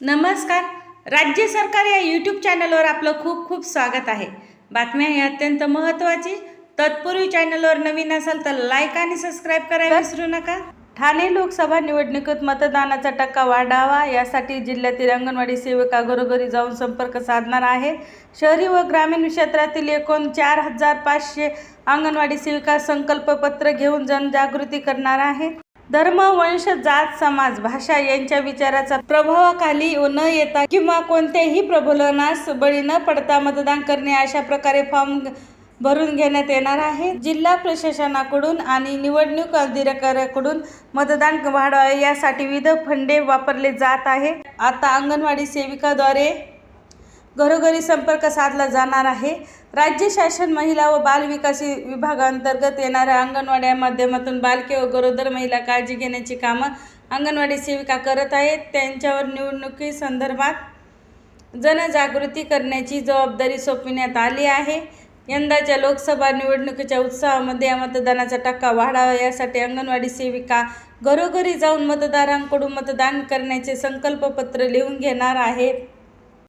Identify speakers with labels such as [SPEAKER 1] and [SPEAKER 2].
[SPEAKER 1] नमस्कार. राज्य सरकार या यूट्यूब चॅनलवर आपलं खूप खूप स्वागत आहे. बातम्या ही अत्यंत महत्त्वाची. तत्पूर्वी चॅनलवर नवीन असाल तर लाईक आणि सबस्क्राईब करायला विसरू नका. ठाणे लोकसभा निवडणुकीत मतदानाचा टक्का वाढावा यासाठी जिल्ह्यातील अंगणवाडी सेविका घरोघरी जाऊन संपर्क साधणार आहे शहरी व ग्रामीण क्षेत्रातील एकूण चार हजार पाचशे अंगणवाडी सेविका संकल्पपत्र घेऊन जनजागृती करणार आहे धर्म वंश जात समाज भाषा यांच्या विचाराचा प्रभावाखाली न येता किंवा कोणत्याही प्रबोधनास बळी न पडता मतदान करणे अशा प्रकारे फॉर्म भरून घेण्यात येणार आहे. जिल्हा प्रशासनाकडून आणि निवडणूक अधिकाऱ्याकडून मतदान वाढवावे यासाठी विविध फंडे वापरले जात आहे आता अंगणवाडी सेविकाद्वारे घरोघरी संपर्क साधला जाणार आहे. राज्य शासन महिला व बाल विकास विभागांतर्गत येणाऱ्या अंगणवाड्या माध्यमातून बालके व गरोदर महिला काळजी घेण्याची कामं अंगणवाडी सेविका करत आहेत. त्यांच्यावर निवडणुकी संदर्भात जनजागृती करण्याची जबाबदारी सोपविण्यात आली आहे. यंदाच्या लोकसभा निवडणुकीच्या उत्साहामध्ये या मतदानाचा टक्का वाढावा यासाठी अंगणवाडी सेविका घरोघरी जाऊन मतदारांकडून मतदान करण्याचे संकल्पपत्र लिहून घेणार आहेत.